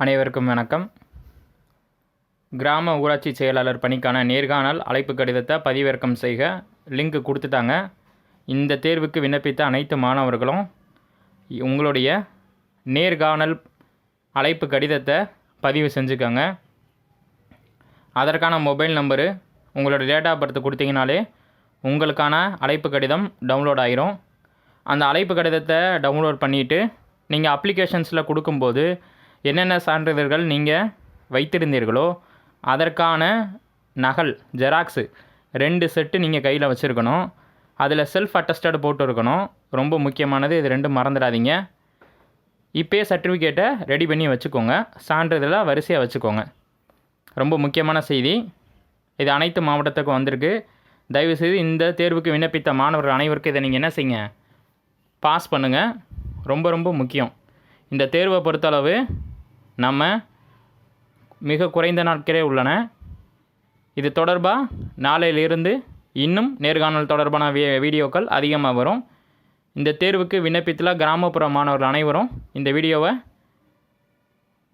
அனைவருக்கும் வணக்கம். கிராம ஊராட்சி செயலாளர் பணிக்கான நேர்காணல் அழைப்பு கடிதத்தை பதிவிறக்கம் செய்க. லிங்க் கொடுத்துட்டாங்க. இந்த தேர்வுக்கு விண்ணப்பித்த அனைத்து மாணவர்களும் உங்களுடைய நேர்காணல் அழைப்பு கடிதத்தை பதிவு செஞ்சுக்கோங்க. அதற்கான மொபைல் நம்பரு உங்களோட டேட் ஆஃப் பர்த் கொடுத்தீங்கனாலே உங்களுக்கான அழைப்பு கடிதம் டவுன்லோட் ஆகிரும் அந்த அழைப்பு கடிதத்தை டவுன்லோட் பண்ணிவிட்டு நீங்கள் அப்ளிகேஷன்ஸில் கொடுக்கும்போது என்னென்ன சான்றிதழ்கள் நீங்கள் வைத்திருந்தீர்களோ அதற்கான நகல் ஜெராக்ஸு ரெண்டு செட்டு நீங்கள் கையில் வச்சுருக்கணும். அதில் செல்ஃப் அட்டஸ்டட் போட்டு இருக்கணும். ரொம்ப முக்கியமானது இது ரெண்டும் மறந்துடாதீங்க. இப்போயே சர்டிஃபிகேட்டை ரெடி பண்ணி வச்சுக்கோங்க. சான்றிதழை வரிசையாக வச்சுக்கோங்க. ரொம்ப முக்கியமான செய்தி. இது அனைத்து மாவட்டத்துக்கும் வந்திருக்கு. தயவுசெய்து இந்த தேர்வுக்கு விண்ணப்பித்த மாணவர்கள் அனைவருக்கும் இதை நீங்கள் என்ன செய்யுங்க? பாஸ் பண்ணுங்கள் ரொம்ப ரொம்ப முக்கியம். இந்த தேர்வை பொறுத்தளவு நம்ம மிக குறைந்த நாட்களே உள்ளன. இது தொடர்பாக நாளையிலிருந்து இன்னும் நேர்காணல் தொடர்பான வீ வீடியோக்கள் அதிகமாக வரும். இந்த தேர்வுக்கு விண்ணப்பித்தில் கிராமப்புற மாணவர்கள் அனைவரும் இந்த வீடியோவை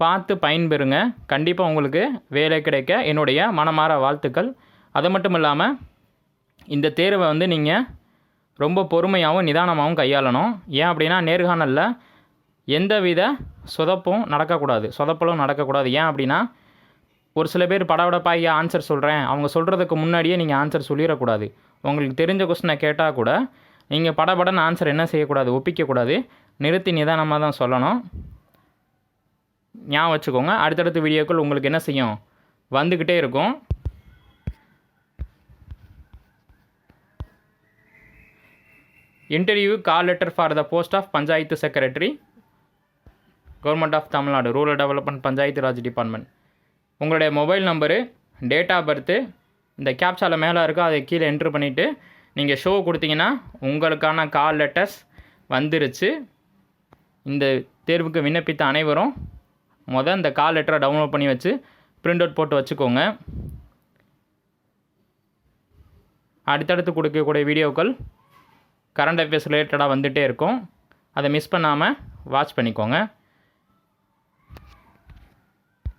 பார்த்து பயன்பெறுங்க. கண்டிப்பாக உங்களுக்கு வேலை கிடைக்க என்னுடைய மனமாற வாழ்த்துக்கள். அது மட்டும் இல்லாமல் இந்த தேர்வை வந்து நீங்கள் ரொம்ப பொறுமையாகவும் நிதானமாகவும் கையாளணும். ஏன் அப்படின்னா நேர்காணலில் எந்தவித சொதப்பும் நடக்கக்கூடாது. சொதப்பலும் நடக்கக்கூடாது. ஏன் அப்படின்னா ஒரு சில பேர் படபடப்பாகி ஆன்சர் சொல்கிறேன் அவங்க சொல்கிறதுக்கு முன்னாடியே நீங்கள் ஆன்சர் சொல்லிடக்கூடாது. உங்களுக்கு தெரிஞ்ச கொஸ்டினை கேட்டால் கூட நீங்கள் படபடன்னு ஆன்சர் என்ன செய்யக்கூடாது? ஒப்பிக்கக்கூடாது. நிறுத்தி நிதானமாக தான் சொல்லணும். ஞாபகம் வச்சுக்கோங்க. அடுத்தடுத்த வீடியோக்கள் உங்களுக்கு என்ன செய்யும்? வந்துக்கிட்டே இருக்கும். Interview call letter for the post of panchayat secretary government of Tamil Nadu rural development panchayat raj department. உங்களுடைய mobile number date of birth இந்த கேப்சாவில் மேலே இருக்கோ அதை கீழே என்ட்ரு பண்ணிவிட்டு நீங்கள் ஷோ கொடுத்தீங்கன்னா உங்களுக்கான கால் லெட்டர்ஸ் வந்துருச்சு. இந்த தேர்வுக்கு விண்ணப்பித்த அனைவரும் மொதல் இந்த கால் லெட்டரை டவுன்லோட் பண்ணி வச்சு பிரிண்ட் அவுட் போட்டு வச்சுக்கோங்க. அடுத்தடுத்து கொடுக்கக்கூடிய வீடியோக்கள் கரண்ட் அஃபேர்ஸ் ரிலேட்டடாக வந்துகிட்டே இருக்கும். அதை மிஸ் பண்ணாமல் வாட்ச் பண்ணிக்கோங்க.